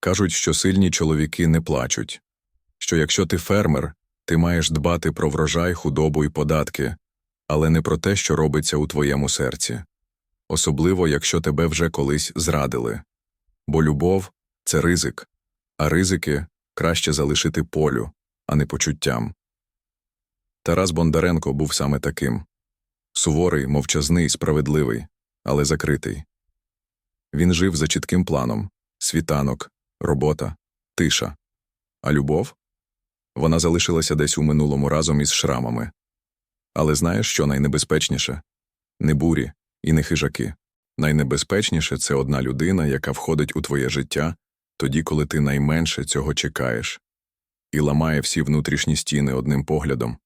Кажуть, що сильні чоловіки не плачуть, що якщо ти фермер, ти маєш дбати про врожай, худобу і податки, але не про те, що робиться у твоєму серці, особливо якщо тебе вже колись зрадили. Бо любов це ризик, а ризики краще залишити полю, а не почуттям. Тарас Бондаренко був саме таким суворий, мовчазний, справедливий, але закритий. Він жив за чітким планом світанок, робота, тиша. А любов? Вона залишилася десь у минулому разом із шрамами. Але знаєш, що найнебезпечніше? Не бурі і не хижаки. Найнебезпечніше це одна людина, яка входить у твоє життя тоді, коли ти найменше цього чекаєш, і ламає всі внутрішні стіни одним поглядом.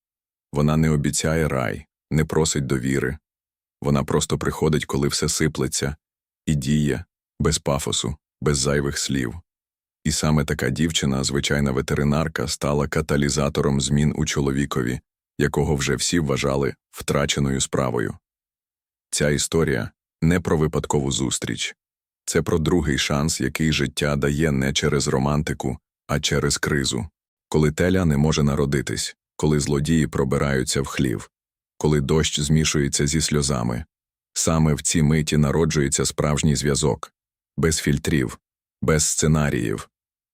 Вона не обіцяє рай, не просить довіри. Вона просто приходить, коли все сиплеться, і діє без пафосу, без зайвих слів. І саме така дівчина, звичайна ветеринарка, стала каталізатором змін у чоловікові, якого вже всі вважали втраченою справою. Ця історія не про випадкову зустріч, це про другий шанс, який життя дає не через романтику, а через кризу, коли теля не може народитись, коли злодії пробираються в хлів, коли дощ змішується зі сльозами. Саме в цій миті народжується справжній зв'язок, без фільтрів, без сценаріїв.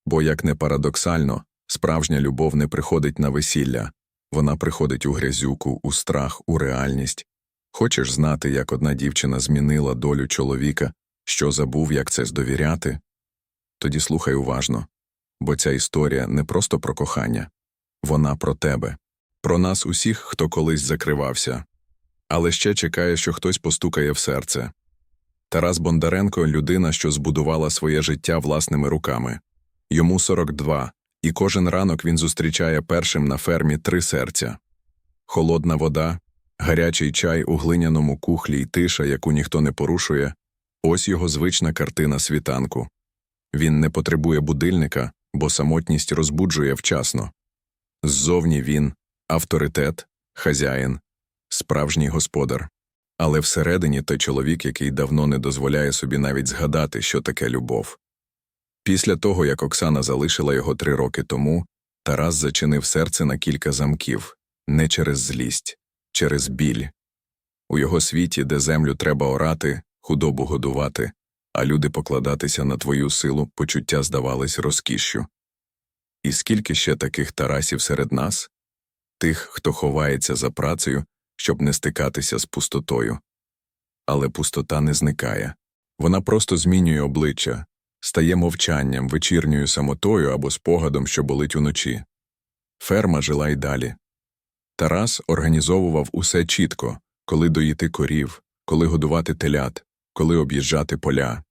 Бо, як не парадоксально, справжня любов не приходить на весілля, вона приходить у грязюку, у страх, у реальність. Хочеш знати, як одна дівчина змінила долю чоловіка, що забув, як це здовіряти? Тоді слухай уважно, бо ця історія не просто про кохання, вона про тебе, про нас усіх, хто колись закривався, але ще чекає, що хтось постукає в серце. Тарас Бондаренко людина, що збудувала своє життя власними руками. Йому 42, і кожен ранок він зустрічає першим на фермі три серця холодна вода, гарячий чай у глиняному кухлі й тиша, яку ніхто не порушує ось його звична картина світанку. Він не потребує будильника, бо самотність розбуджує вчасно. Ззовні він авторитет, хазяїн, справжній господар. Але всередині той чоловік, який давно не дозволяє собі навіть згадати, що таке любов. Після того, як Оксана залишила його три роки тому, Тарас зачинив серце на кілька замків не через злість, через біль. У його світі, де землю треба орати, худобу годувати, а люди покладатися на твою силу, почуття здавались розкішшю. І скільки ще таких Тарасів серед нас? Тих, хто ховається за працею, щоб не стикатися з пустотою. Але пустота не зникає. Вона просто змінює обличчя, стає мовчанням, вечірньою самотою або спогадом, що болить уночі. Ферма жила й далі. Тарас організовував усе чітко, коли доїти корів, коли годувати телят, коли об'їжджати поля.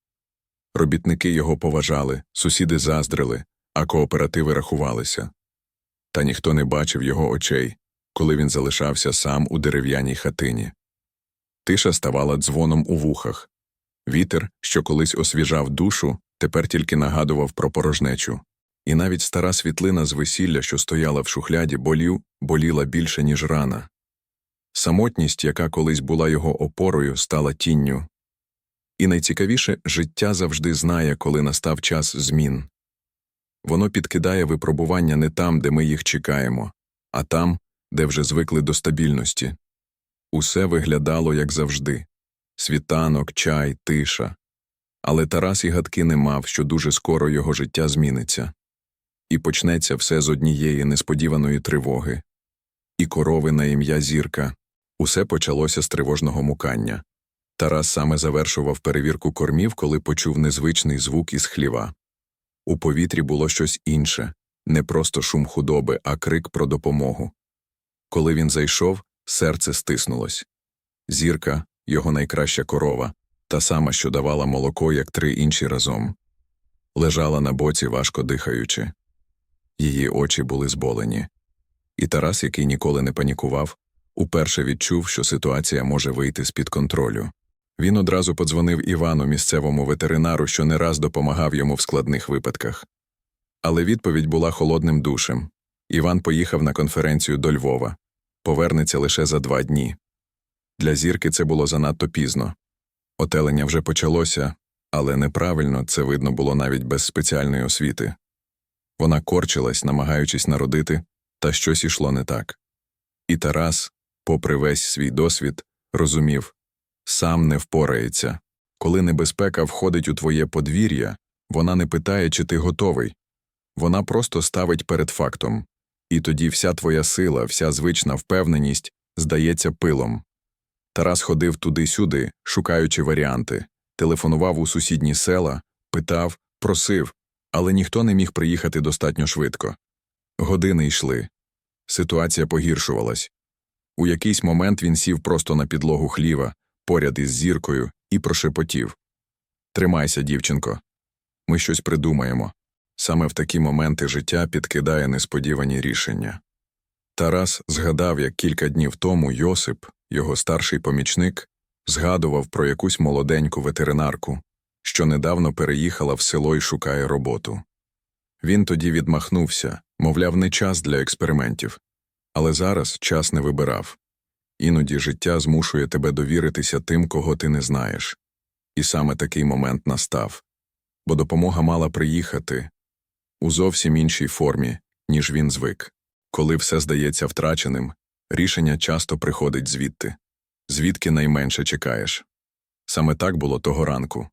Робітники його поважали, сусіди заздрили, а кооперативи рахувалися. Та ніхто не бачив його очей, коли він залишався сам у дерев'яній хатині. Тиша ставала дзвоном у вухах. Вітер, що колись освіжав душу, тепер тільки нагадував про порожнечу. І навіть стара світлина з весілля, що стояла в шухляді, болів, боліла більше, ніж рана. Самотність, яка колись була його опорою, стала тінню. І найцікавіше життя завжди знає, коли настав час змін. Воно підкидає випробування не там, де ми їх чекаємо, а там, де вже звикли до стабільності. Усе виглядало, як завжди світанок, чай, тиша. Але Тарас і гадки не мав, що дуже скоро його життя зміниться. І почнеться все з однієї несподіваної тривоги. І корови на ім'я Зірка. Усе почалося з тривожного мукання. Тарас саме завершував перевірку кормів, коли почув незвичний звук із хліва. У повітрі було щось інше не просто шум худоби, а крик про допомогу. Коли він зайшов, серце стиснулось. Зірка, його найкраща корова, та сама, що давала молоко, як три інші разом, лежала на боці, важко дихаючи. Її очі були зболені. І Тарас, який ніколи не панікував, уперше відчув, що ситуація може вийти з під контролю. Він одразу подзвонив Івану, місцевому ветеринару, що не раз допомагав йому в складних випадках. Але відповідь була холодним душем. Іван поїхав на конференцію до Львова, повернеться лише за два дні. Для зірки це було занадто пізно. Отелення вже почалося, Але неправильно це видно було навіть без спеціальної освіти. Вона корчилась, намагаючись народити, та щось ішло не так. І Тарас, попри весь свій досвід, розумів сам не впорається. Коли небезпека входить у твоє подвір'я, вона не питає, чи ти готовий. Вона просто ставить перед фактом. І тоді вся твоя сила, вся звична впевненість здається пилом. Тарас ходив туди-сюди, шукаючи варіанти, телефонував у сусідні села, питав, просив, але ніхто не міг приїхати достатньо швидко. Години йшли. Ситуація погіршувалась. У якийсь момент він сів просто на підлогу хліва, поряд із зіркою, і прошепотів Тримайся, дівчинко. Ми щось придумаємо. Саме в такі моменти життя підкидає несподівані рішення. Тарас згадав, як кілька днів тому Йосип, його старший помічник, згадував про якусь молоденьку ветеринарку, що недавно переїхала в село і шукає роботу. Він тоді відмахнувся, мовляв, не час для експериментів, але зараз час не вибирав. Іноді життя змушує тебе довіритися тим, кого ти не знаєш. І саме такий момент настав, бо допомога мала приїхати у зовсім іншій формі, ніж він звик. Коли все здається втраченим, рішення часто приходить звідти, звідки найменше чекаєш. Саме так було того ранку.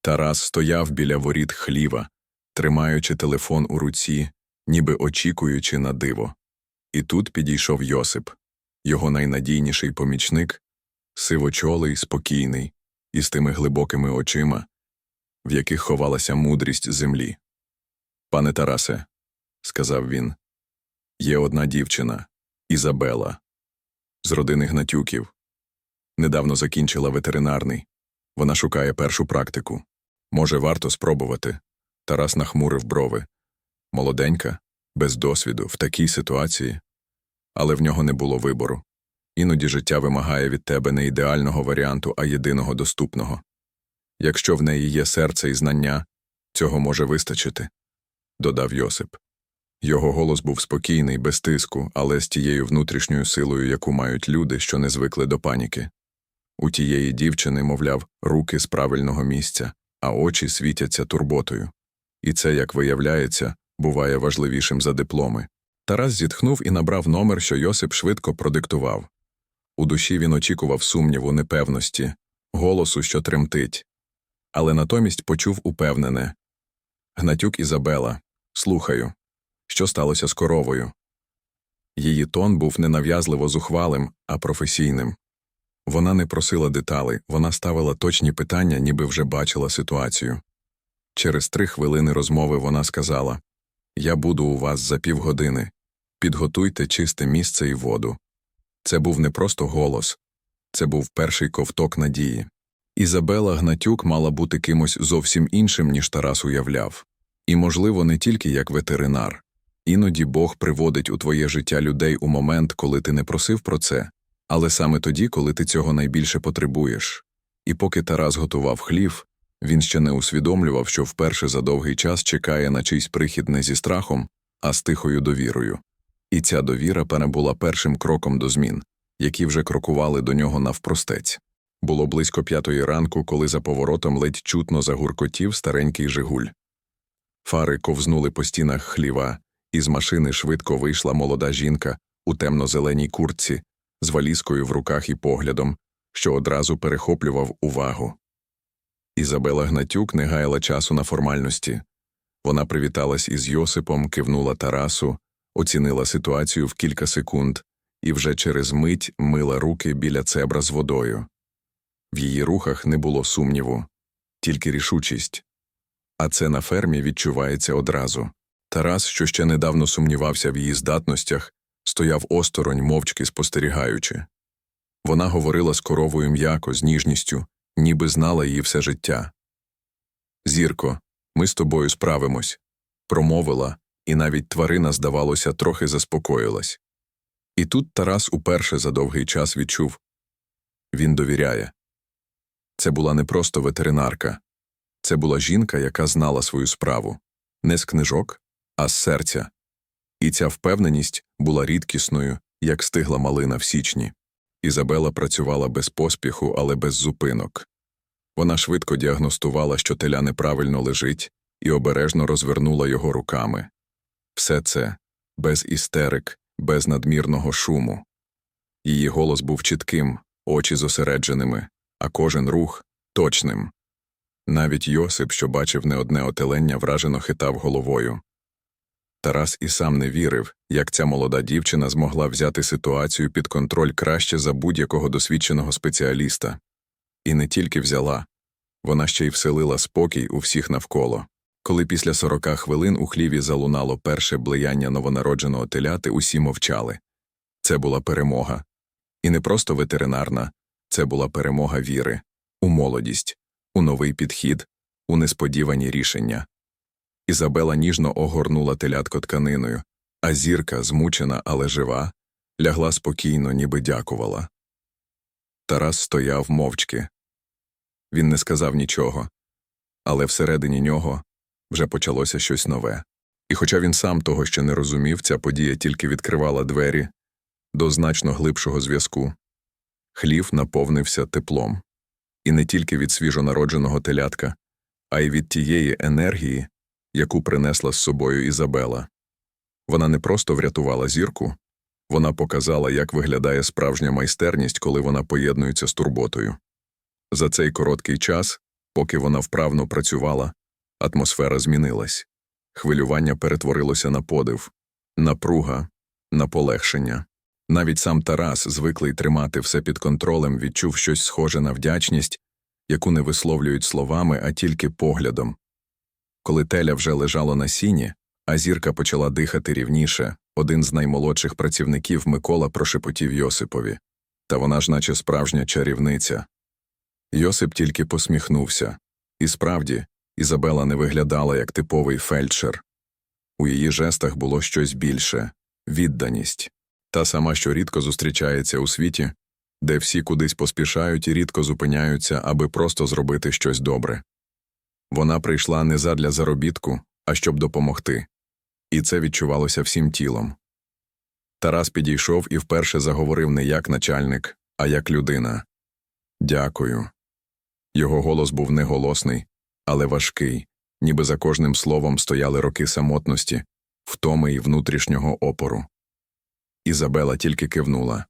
Тарас стояв біля воріт хліва, тримаючи телефон у руці, ніби очікуючи на диво. І тут підійшов Йосип, його найнадійніший помічник, сивочолий, спокійний, із тими глибокими очима, в яких ховалася мудрість землі. Пане Тарасе, сказав він, є одна дівчина Ізабела, з родини Гнатюків. Недавно закінчила ветеринарний. Вона шукає першу практику. Може, варто спробувати. Тарас нахмурив брови. Молоденька, без досвіду, в такій ситуації. Але в нього не було вибору. Іноді життя вимагає від тебе не ідеального варіанту, а єдиного доступного. Якщо в неї є серце і знання, цього може вистачити, додав Йосип. Його голос був спокійний, без тиску, але з тією внутрішньою силою, яку мають люди, що не звикли до паніки. У тієї дівчини, мовляв, руки з правильного місця, а очі світяться турботою. І це, як виявляється, буває важливішим за дипломи. Тарас зітхнув і набрав номер, що Йосип швидко продиктував. У душі він очікував сумніву, непевності, голосу, що тремтить. Але натомість почув упевнене Гнатюк Ізабела, слухаю, що сталося з коровою. Її тон був не нав'язливо зухвалим, а професійним. Вона не просила деталей, вона ставила точні питання, ніби вже бачила ситуацію. Через три хвилини розмови вона сказала Я буду у вас за півгодини. Підготуйте чисте місце і воду. Це був не просто голос, це був перший ковток надії. Ізабела Гнатюк мала бути кимось зовсім іншим, ніж Тарас уявляв. І, можливо, не тільки як ветеринар. Іноді Бог приводить у твоє життя людей у момент, коли ти не просив про це, але саме тоді, коли ти цього найбільше потребуєш. І поки Тарас готував хлів, він ще не усвідомлював, що вперше за довгий час чекає на чийсь прихід не зі страхом, а з тихою довірою. І ця довіра певне була першим кроком до змін, які вже крокували до нього навпростець. Було близько п'ятої ранку, коли за поворотом ледь чутно загуркотів старенький Жигуль. Фари ковзнули по стінах хліва, і з машини швидко вийшла молода жінка у темно-зеленій куртці, з валізкою в руках і поглядом, що одразу перехоплював увагу. Ізабела Гнатюк не гаяла часу на формальності. Вона привіталась із Йосипом, кивнула Тарасу, оцінила ситуацію в кілька секунд і вже через мить мила руки біля цебра з водою. В її рухах не було сумніву, тільки рішучість. А це на фермі відчувається одразу. Тарас, що ще недавно сумнівався в її здатностях, стояв осторонь, мовчки спостерігаючи. Вона говорила з коровою м'яко, з ніжністю, ніби знала її все життя. Зірко, ми з тобою справимось, промовила, і навіть тварина, здавалося, трохи заспокоїлась. І тут Тарас уперше за довгий час відчув він довіряє. Це була не просто ветеринарка, це була жінка, яка знала свою справу не з книжок, а з серця. І ця впевненість була рідкісною, як стигла малина в січні. Ізабела працювала без поспіху, але без зупинок. Вона швидко діагностувала, що теля неправильно лежить, і обережно розвернула його руками. Все це без істерик, без надмірного шуму. Її голос був чітким, очі зосередженими, а кожен рух точним. Навіть Йосип, що бачив не одне отелення, вражено хитав головою. Тарас і сам не вірив, як ця молода дівчина змогла взяти ситуацію під контроль краще за будь-якого досвідченого спеціаліста. І не тільки взяла, вона ще й вселила спокій у всіх навколо. Коли після сорока хвилин у хліві залунало перше блияння новонародженого теляти, усі мовчали. Це була перемога. І не просто ветеринарна, це була перемога віри, у молодість, у новий підхід, у несподівані рішення. Ізабела ніжно огорнула телятко тканиною, а зірка, змучена, але жива, лягла спокійно, ніби дякувала. Тарас стояв мовчки. Він не сказав нічого, але всередині нього вже почалося щось нове. І хоча він сам того ще не розумів, ця подія тільки відкривала двері до значно глибшого зв'язку. Хлів наповнився теплом. І не тільки від свіжонародженого телятка, а й від тієї енергії, яку принесла з собою Ізабела. Вона не просто врятувала зірку, вона показала, як виглядає справжня майстерність, коли вона поєднується з турботою. За цей короткий час, поки вона вправно працювала, атмосфера змінилась. Хвилювання перетворилося на подив, напруга, на полегшення. Навіть сам Тарас, звиклий тримати все під контролем, відчув щось схоже на вдячність, яку не висловлюють словами, а тільки поглядом. Коли теля вже лежало на сіні, а зірка почала дихати рівніше, один з наймолодших працівників Микола прошепотів Йосипові. Та вона ж наче справжня чарівниця. Йосип тільки посміхнувся. І справді, Ізабела не виглядала як типовий фельдшер. У її жестах було щось більше відданість. Та сама, що рідко зустрічається у світі, де всі кудись поспішають і рідко зупиняються, аби просто зробити щось добре. Вона прийшла не задля заробітку, а щоб допомогти. І це відчувалося всім тілом. Тарас підійшов і вперше заговорив не як начальник, а як людина. Дякую. Його голос був не голосний, але важкий, ніби за кожним словом стояли роки самотності, втоми і внутрішнього опору. Ізабела тільки кивнула.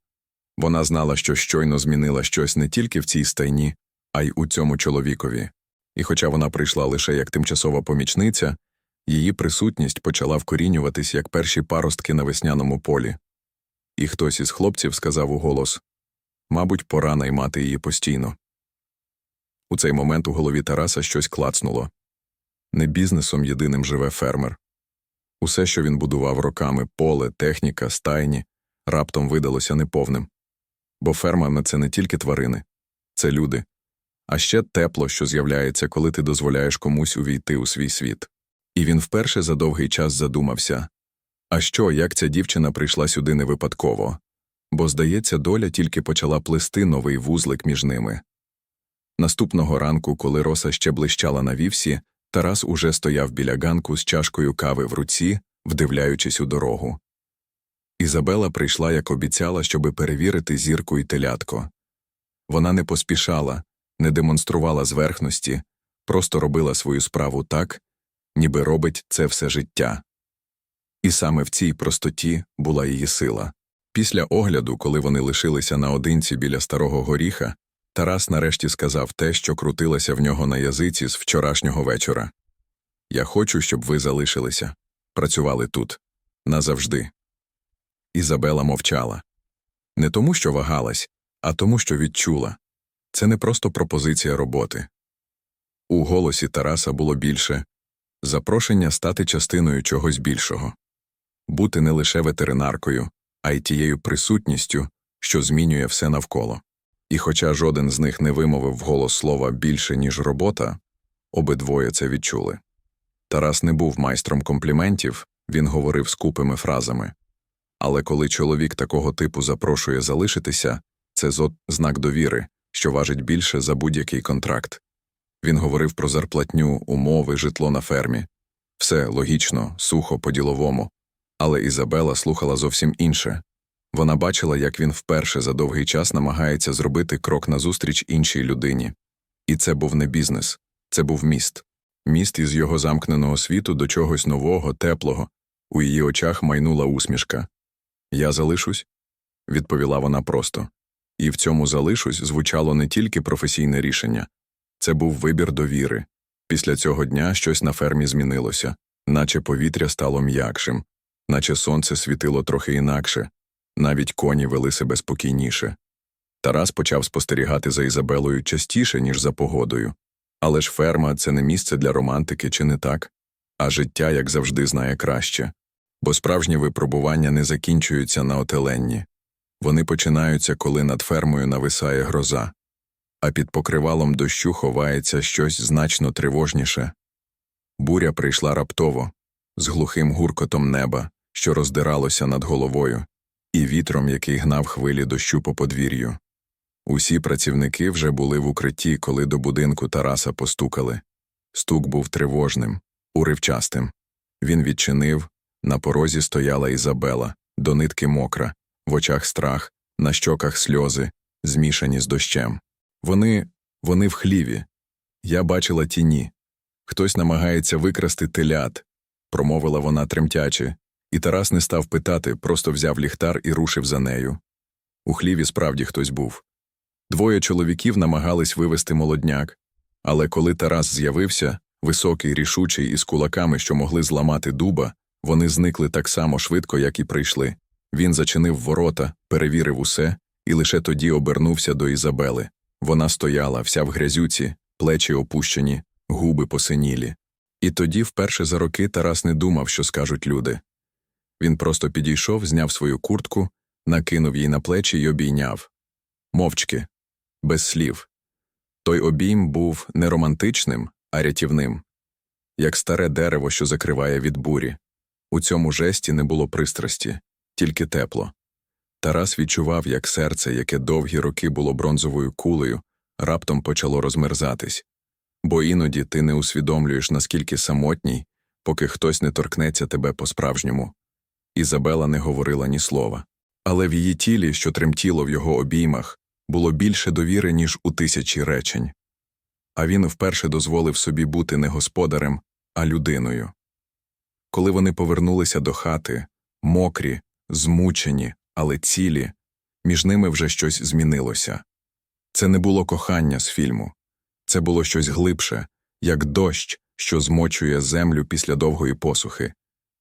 Вона знала, що щойно змінила щось не тільки в цій стайні, а й у цьому чоловікові. І хоча вона прийшла лише як тимчасова помічниця, її присутність почала вкорінюватись як перші паростки на весняному полі. І хтось із хлопців сказав у голос мабуть, пора наймати її постійно. У цей момент у голові Тараса щось клацнуло. Не бізнесом єдиним живе фермер. Усе, що він будував роками поле, техніка, стайні, раптом видалося неповним. Бо ферма це не тільки тварини, це люди, а ще тепло, що з'являється, коли ти дозволяєш комусь увійти у свій світ. І він вперше за довгий час задумався а що, як ця дівчина прийшла сюди не випадково? Бо, здається, доля тільки почала плести новий вузлик між ними. Наступного ранку, коли роса ще блищала на вівсі, Тарас уже стояв біля ганку з чашкою кави в руці, вдивляючись у дорогу. Ізабела прийшла, як обіцяла, щоби перевірити зірку і телятко. Вона не поспішала, не демонструвала зверхності, просто робила свою справу так, ніби робить це все життя. І саме в цій простоті була її сила. Після огляду, коли вони лишилися наодинці біля старого горіха, Тарас нарешті сказав те, що крутилося в нього на язиці з вчорашнього вечора Я хочу, щоб ви залишилися, працювали тут назавжди. Ізабела мовчала не тому, що вагалась, а тому, що відчула це не просто пропозиція роботи. У голосі Тараса було більше запрошення стати частиною чогось більшого, бути не лише ветеринаркою, а й тією присутністю, що змінює все навколо. І хоча жоден з них не вимовив вголос слова більше, ніж робота, обидвоє це відчули. Тарас не був майстром компліментів, він говорив скупими фразами. Але коли чоловік такого типу запрошує залишитися, це знак довіри, що важить більше за будь-який контракт. Він говорив про зарплатню, умови, житло на фермі. Все логічно, сухо, по-діловому. Але Ізабела слухала зовсім інше вона бачила, як він вперше за довгий час намагається зробити крок назустріч іншій людині, І це був не бізнес, це був міст. Міст із його замкненого світу до чогось нового, теплого. У її очах майнула усмішка. Я залишусь? відповіла вона просто. І в цьому залишусь звучало не тільки професійне рішення, це був вибір довіри. Після цього дня щось на фермі змінилося, наче повітря стало м'якшим, наче сонце світило трохи інакше, навіть коні вели себе спокійніше. Тарас почав спостерігати за Ізабелою частіше, ніж за погодою. Але ж ферма це не місце для романтики, чи не так? А життя, як завжди, знає краще. Бо справжні випробування не закінчуються на отеленні. Вони починаються, коли над фермою нависає гроза, а під покривалом дощу ховається щось значно тривожніше. Буря прийшла раптово, з глухим гуркотом неба, що роздиралося над головою, і вітром, який гнав хвилі дощу по подвір'ю. Усі працівники вже були в укритті, коли до будинку Тараса постукали. Стук був тривожним, уривчастим. Він відчинив, на порозі стояла Ізабела, до нитки мокра, в очах страх, на щоках сльози, змішані з дощем. Вони, вони в хліві. Я бачила тіні. Хтось намагається викрасти телят, промовила вона тремтячи, і Тарас не став питати, просто взяв ліхтар і рушив за нею. У хліві справді хтось був. Двоє чоловіків намагались вивести молодняк, але коли Тарас з'явився, високий, рішучий із кулаками, що могли зламати дуба, вони зникли так само швидко, як і прийшли. Він зачинив ворота, перевірив усе і лише тоді обернувся до Ізабели. Вона стояла, вся в грязюці, плечі опущені, губи посинілі. І тоді, вперше за роки, Тарас не думав, що скажуть люди. Він просто підійшов, зняв свою куртку, накинув їй на плечі й обійняв. Мовчки, без слів. Той обійм був не романтичним, а рятівним, як старе дерево, що закриває від бурі. У цьому жесті не було пристрасті, тільки тепло. Тарас відчував, як серце, яке довгі роки було бронзовою кулею, раптом почало розмерзатись. Бо іноді ти не усвідомлюєш, наскільки самотній, поки хтось не торкнеться тебе по-справжньому. Ізабела не говорила ні слова. Але в її тілі, що тремтіло в його обіймах, було більше довіри, ніж у тисячі речень. А він вперше дозволив собі бути не господарем, а людиною. Коли вони повернулися до хати, мокрі, змучені, але цілі, між ними вже щось змінилося. Це не було кохання з фільму, це було щось глибше, як дощ, що змочує землю після довгої посухи.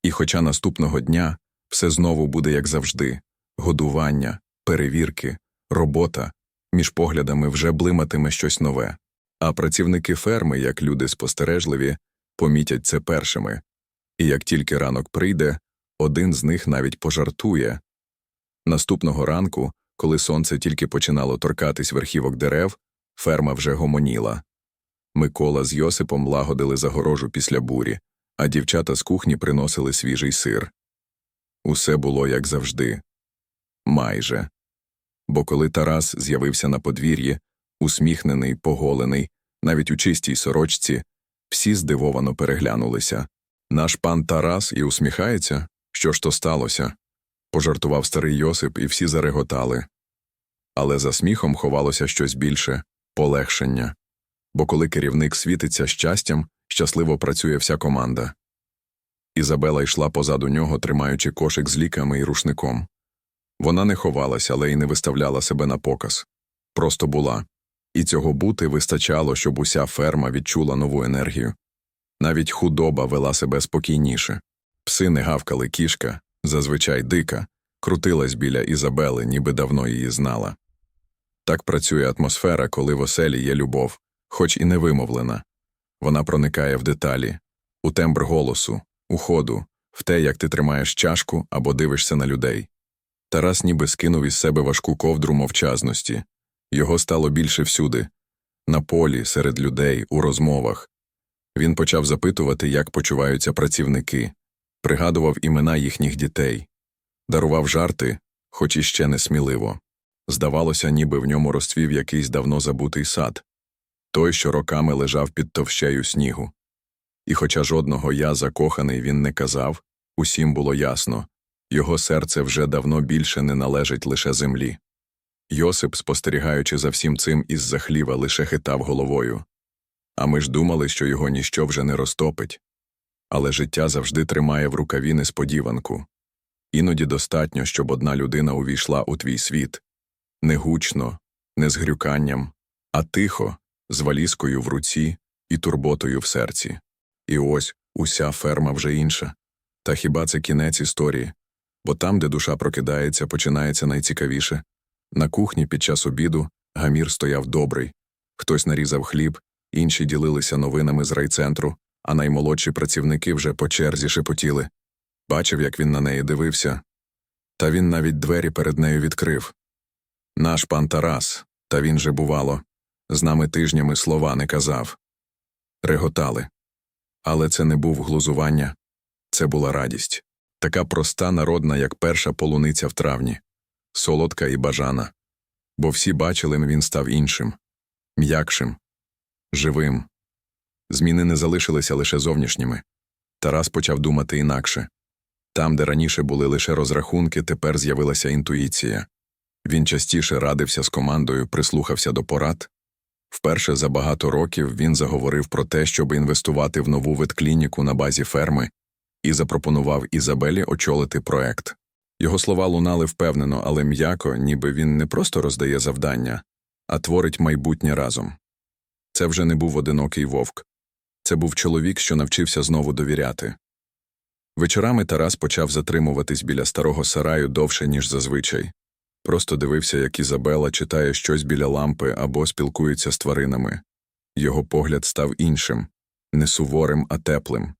І хоча наступного дня все знову буде як завжди годування, перевірки, робота, між поглядами вже блиматиме щось нове. А працівники ферми, як люди спостережливі, помітять це першими. І як тільки ранок прийде, один з них навіть пожартує. Наступного ранку, коли сонце тільки починало торкатись верхівок дерев, ферма вже гомоніла. Микола з Йосипом лагодили загорожу після бурі, а дівчата з кухні приносили свіжий сир. Усе було як завжди. Майже. Бо коли Тарас з'явився на подвір'ї, усміхнений, поголений, навіть у чистій сорочці, всі здивовано переглянулися. Наш пан Тарас і усміхається? Що ж то сталося? пожартував старий Йосип, і всі зареготали. Але за сміхом ховалося щось більше полегшення. Бо коли керівник світиться щастям, щасливо працює вся команда. Ізабела йшла позаду нього, тримаючи кошик з ліками і рушником. Вона не ховалася, але й не виставляла себе на показ. Просто була. І цього бути вистачало, щоб уся ферма відчула нову енергію. Навіть худоба вела себе спокійніше. Пси не гавкали кішка, зазвичай дика, крутилась біля Ізабели, ніби давно її знала. Так працює атмосфера, коли в оселі є любов, хоч і не вимовлена. Вона проникає в деталі, у тембр голосу, у ходу, в те, як ти тримаєш чашку або дивишся на людей. Тарас ніби скинув із себе важку ковдру мовчазності. Його стало більше всюди на полі, серед людей, у розмовах. Він почав запитувати, як почуваються працівники, пригадував імена їхніх дітей, дарував жарти, хоч іще не сміливо. Здавалося, ніби в ньому розцвів якийсь давно забутий сад, той, що роками лежав під товщею снігу. І хоча жодного я закоханий він не казав, усім було ясно його серце вже давно більше не належить лише землі. Йосип, спостерігаючи за всім цим із захліва, лише хитав головою. А ми ж думали, що його ніщо вже не розтопить. Але життя завжди тримає в рукаві несподіванку. Іноді достатньо, щоб одна людина увійшла у твій світ не гучно, не з грюканням, а тихо, з валізкою в руці і турботою в серці. І ось уся ферма вже інша. Та хіба це кінець історії? Бо там, де душа прокидається, починається найцікавіше. На кухні під час обіду гамір стояв добрий. Хтось нарізав хліб, інші ділилися новинами з райцентру, а наймолодші працівники вже по черзі шепотіли. Бачив, як він на неї дивився. Та він навіть двері перед нею відкрив. Наш пан Тарас, та він же, бувало, з нами тижнями слова не казав. Реготали. Але це не був глузування, це була радість. Така проста народна, як перша полуниця в травні, солодка і бажана. Бо всі бачили, він став іншим, м'якшим, живим. Зміни не залишилися лише зовнішніми. Тарас почав думати інакше. Там, де раніше були лише розрахунки, тепер з'явилася інтуїція. Він частіше радився з командою, прислухався до порад. Вперше за багато років він заговорив про те, щоб інвестувати в нову ветклініку на базі ферми, і запропонував Ізабелі очолити проект. Його слова лунали впевнено, але м'яко, ніби він не просто роздає завдання, а творить майбутнє разом. Це вже не був одинокий вовк. Це був чоловік, що навчився знову довіряти. Вечорами Тарас почав затримуватись біля старого сараю довше, ніж зазвичай. Просто дивився, як Ізабела читає щось біля лампи або спілкується з тваринами. Його погляд став іншим, не суворим, а теплим.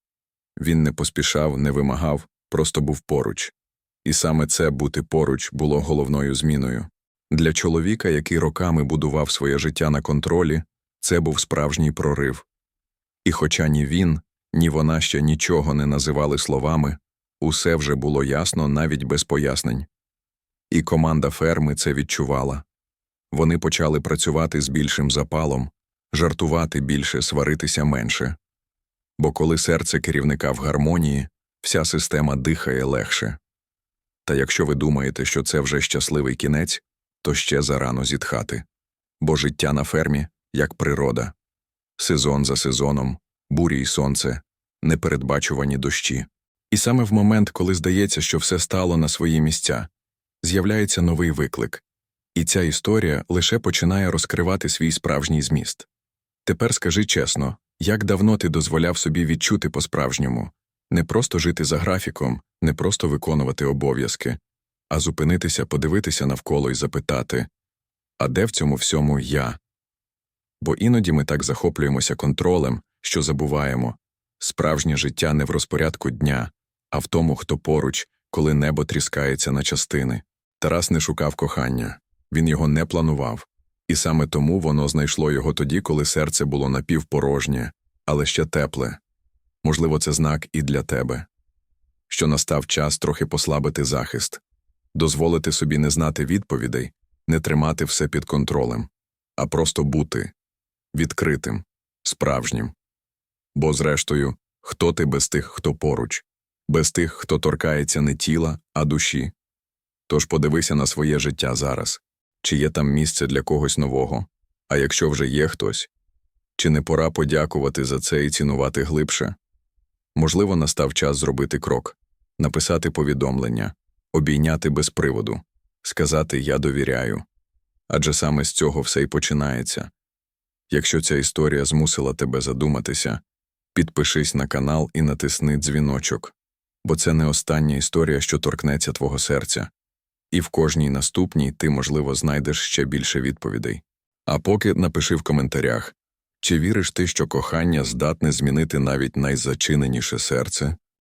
Він не поспішав, не вимагав, просто був поруч. І саме це бути поруч було головною зміною. Для чоловіка, який роками будував своє життя на контролі, це був справжній прорив. І хоча ні він, ні вона ще нічого не називали словами, усе вже було ясно навіть без пояснень. І команда ферми це відчувала. Вони почали працювати з більшим запалом, жартувати більше, сваритися менше. Бо коли серце керівника в гармонії, вся система дихає легше. Та якщо ви думаєте, що це вже щасливий кінець, то ще зарано зітхати. Бо життя на фермі як природа, сезон за сезоном, бурі й сонце, непередбачувані дощі. І саме в момент, коли здається, що все стало на свої місця, з'являється новий виклик, і ця історія лише починає розкривати свій справжній зміст. Тепер скажи чесно, як давно ти дозволяв собі відчути по-справжньому, не просто жити за графіком, не просто виконувати обов'язки, а зупинитися, подивитися навколо і запитати а де в цьому всьому я? Бо іноді ми так захоплюємося контролем, що забуваємо справжнє життя не в розпорядку дня, а в тому, хто поруч, коли небо тріскається на частини. Тарас не шукав кохання, він його не планував, і саме тому воно знайшло його тоді, коли серце було напівпорожнє, але ще тепле. Можливо, це знак і для тебе, що настав час трохи послабити захист, дозволити собі не знати відповідей, не тримати все під контролем, а просто бути відкритим, справжнім. Бо, зрештою, хто ти без тих, хто поруч, без тих, хто торкається не тіла, а душі. Тож подивися на своє життя зараз чи є там місце для когось нового, а якщо вже є хтось, чи не пора подякувати за це і цінувати глибше? Можливо, настав час зробити крок, написати повідомлення, обійняти без приводу, сказати Я довіряю. Адже саме з цього все й починається. Якщо ця історія змусила тебе задуматися, підпишись на канал і натисни дзвіночок, бо це не остання історія, що торкнеться твого серця, і в кожній наступній ти, можливо, знайдеш ще більше відповідей. А поки напиши в коментарях, чи віриш ти, що кохання здатне змінити навіть найзачиненіше серце?